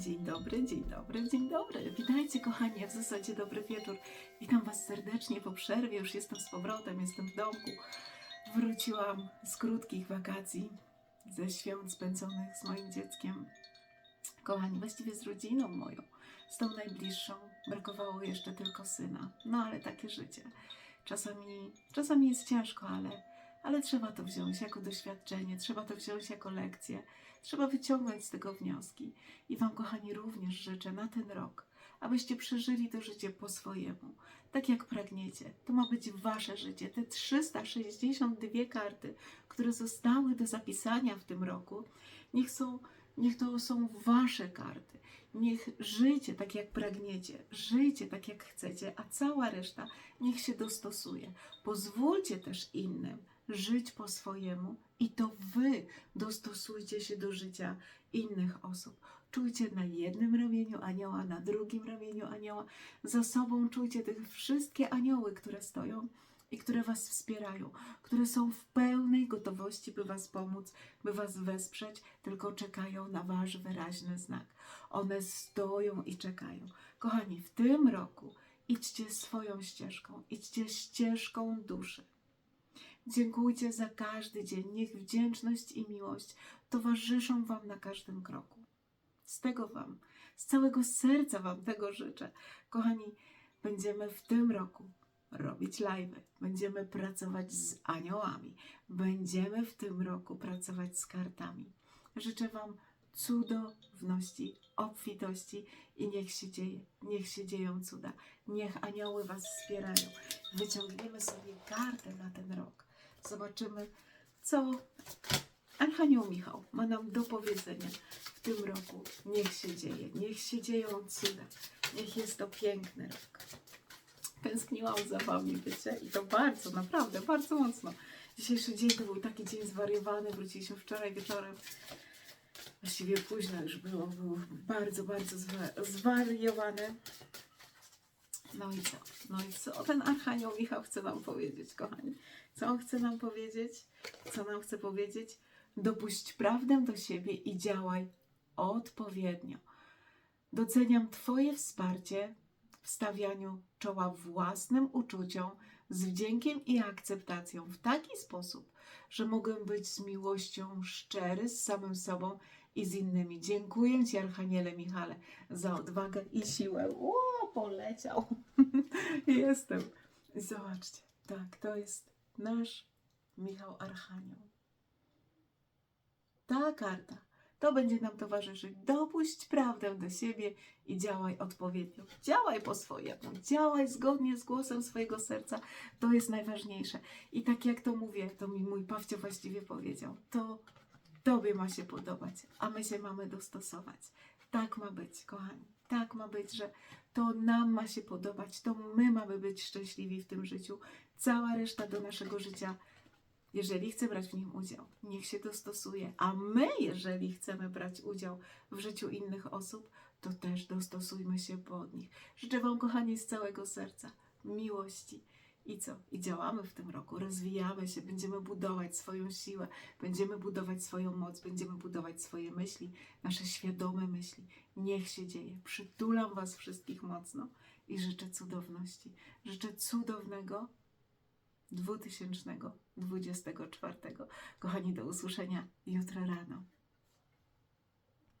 Dzień dobry, dzień dobry, dzień dobry. Witajcie kochani, w zasadzie dobry wieczór. Witam Was serdecznie po przerwie, już jestem z powrotem, jestem w domku. Wróciłam z krótkich wakacji, ze świąt spędzonych z moim dzieckiem. Kochani, właściwie z rodziną moją, z tą najbliższą. Brakowało jeszcze tylko syna. No ale takie życie. Czasami, czasami jest ciężko, ale, ale trzeba to wziąć jako doświadczenie, trzeba to wziąć jako lekcję. Trzeba wyciągnąć z tego wnioski. I Wam, kochani, również życzę na ten rok, abyście przeżyli to życie po swojemu, tak jak pragniecie. To ma być Wasze życie. Te 362 karty, które zostały do zapisania w tym roku, niech, są, niech to są Wasze karty. Niech żyjcie tak, jak pragniecie, żyjcie tak, jak chcecie, a cała reszta niech się dostosuje. Pozwólcie też innym żyć po swojemu i to Wy dostosujcie się do życia innych osób. Czujcie na jednym ramieniu anioła, na drugim ramieniu anioła. Za sobą czujcie te wszystkie anioły, które stoją i które Was wspierają, które są w pełnej gotowości, by Was pomóc, by Was wesprzeć, tylko czekają na Wasz wyraźny znak. One stoją i czekają. Kochani, w tym roku idźcie swoją ścieżką, idźcie ścieżką duszy. Dziękujcie za każdy dzień. Niech wdzięczność i miłość towarzyszą Wam na każdym kroku. Z tego Wam, z całego serca Wam tego życzę. Kochani, będziemy w tym roku robić live, będziemy pracować z aniołami, będziemy w tym roku pracować z kartami. Życzę Wam cudowności, obfitości i niech się dzieje, niech się dzieją cuda. Niech anioły Was wspierają. Wyciągniemy sobie kartę na ten rok. Zobaczymy, co Archanioł Michał ma nam do powiedzenia w tym roku. Niech się dzieje, niech się dzieją cuda, niech jest to piękny rok. Tęskniłam za Wami, wiecie, i to bardzo, naprawdę, bardzo mocno. Dzisiejszy dzień to był taki dzień zwariowany, wróciliśmy wczoraj wieczorem. Właściwie późno już było, był bardzo, bardzo zwa- zwariowany. No i co? No i co ten Archanioł Michał chce nam powiedzieć, kochani? Co on chce nam powiedzieć? Co nam chce powiedzieć? Dopuść prawdę do siebie i działaj odpowiednio. Doceniam Twoje wsparcie stawianiu czoła własnym uczuciom z wdziękiem i akceptacją w taki sposób, że mogę być z miłością szczery z samym sobą i z innymi. Dziękuję Ci, Archaniele Michale, za odwagę i siłę. O, poleciał. Jestem. Zobaczcie, tak, to jest nasz Michał Archanioł. Ta karta, to będzie nam towarzyszyć. Dopuść prawdę do siebie i działaj odpowiednio. Działaj po swojemu, działaj zgodnie z głosem swojego serca. To jest najważniejsze. I tak jak to mówię, to mi mój Pawcio właściwie powiedział, to Tobie ma się podobać, a my się mamy dostosować. Tak ma być, kochani. Tak ma być, że to nam ma się podobać, to my mamy być szczęśliwi w tym życiu. Cała reszta do naszego życia, jeżeli chce brać w nim udział, niech się dostosuje. A my, jeżeli chcemy brać udział w życiu innych osób, to też dostosujmy się pod nich. Życzę Wam, kochani, z całego serca miłości. I co? I działamy w tym roku, rozwijamy się, będziemy budować swoją siłę, będziemy budować swoją moc, będziemy budować swoje myśli, nasze świadome myśli. Niech się dzieje. Przytulam Was wszystkich mocno i życzę cudowności. Życzę cudownego 2024. Kochani, do usłyszenia jutro rano.